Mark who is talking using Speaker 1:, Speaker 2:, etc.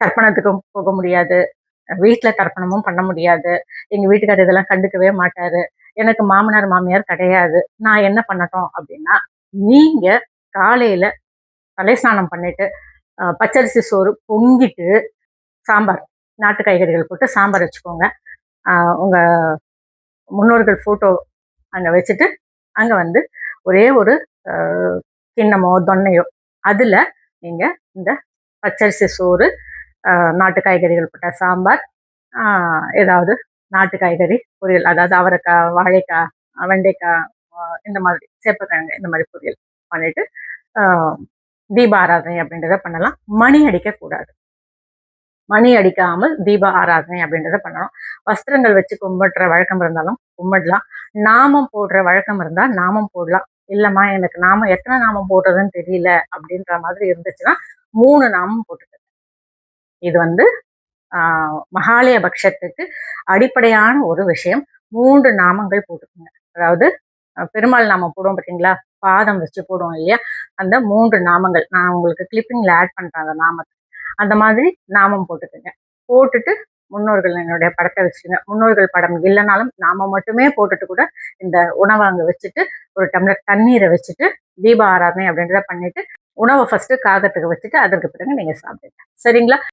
Speaker 1: தர்ப்பணத்துக்கும் போக முடியாது. வீட்டில் தர்ப்பணமும் பண்ண முடியாது. எங்கள் வீட்டுக்காரர் இதெல்லாம் கண்டுக்கவே மாட்டாரு. எனக்கு மாமனார் மாமியார் கிடையாது. நான் என்ன பண்ணட்டும் அப்படின்னா நீங்கள் காலையில் தலை ஸ்நானம் பண்ணிட்டு பச்சரிசி சோறு பொங்கிட்டு சாம்பார் நாட்டு காய்கறிகள் போட்டு சாம்பார் வச்சுக்கோங்க. உங்கள் முன்னோர்கள் ஃபோட்டோ அங்கே வச்சுட்டு அங்கே வந்து ஒரே ஒரு கிண்ணமோ தொன்னையோ அதில் நீங்கள் இந்த பச்சரிசி சோறு நாட்டு காய்கறிகள் போட்ட சாம்பார் ஏதாவது நாட்டு காய்கறி பொரியல் அதாவது அவரைக்காய் வாழைக்காய் வெண்டைக்காய் இந்த மாதிரி சேப்பக்கிழங்கு இந்த மாதிரி பொரியல் பண்ணிட்டு தீப ஆராதனை அப்படின்றத பண்ணலாம். மணி அடிக்கக்கூடாது மணி அடிக்காமல் தீப ஆராதனை அப்படின்றத பண்ணணும். வஸ்திரங்கள் வச்சு கும்பிடுற வழக்கம் இருந்தாலும் கும்பிடலாம். நாமம் போடுற வழக்கம் இருந்தால் நாமம் போடலாம். இல்லைம்மா எனக்கு நாமம் எத்தனை நாமம் போடுறதுன்னு தெரியல அப்படின்ற மாதிரி இருந்துச்சுன்னா மூணு நாமம் போட்டுக்கோங்க. இது வந்து மகாலய பட்சத்துக்கு அடிப்படையான ஒரு விஷயம். மூன்று நாமங்கள் போட்டுக்கோங்க. அதாவது பெருமாள் நாமம் போடுவோம் பார்த்தீங்களா பாதம் வச்சு போடுவோம் இல்லையா? அந்த மூன்று நாமங்கள். நான் உங்களுக்கு கிளிப்பிங்ல ஆட் பண்றேன் அந்த நாமத்தை. அந்த மாதிரி நாமம் போட்டுக்கோங்க. போட்டுட்டு முன்னோர்கள் என்னுடைய படத்தை வச்சுக்கோங்க. முன்னோர்கள் படம் இல்லைனாலும் நாம மட்டுமே போட்டுட்டு கூட இந்த உணவை அங்கே வச்சுட்டு ஒரு டம்ளர் தண்ணீரை வச்சுட்டு தீப ஆராதனை அப்படின்றத பண்ணிட்டு உணவை ஃபர்ஸ்ட் காகத்துக்கு வச்சுட்டு அதற்கு பிறகு நீங்க சாப்பிடுங்க. சரிங்களா?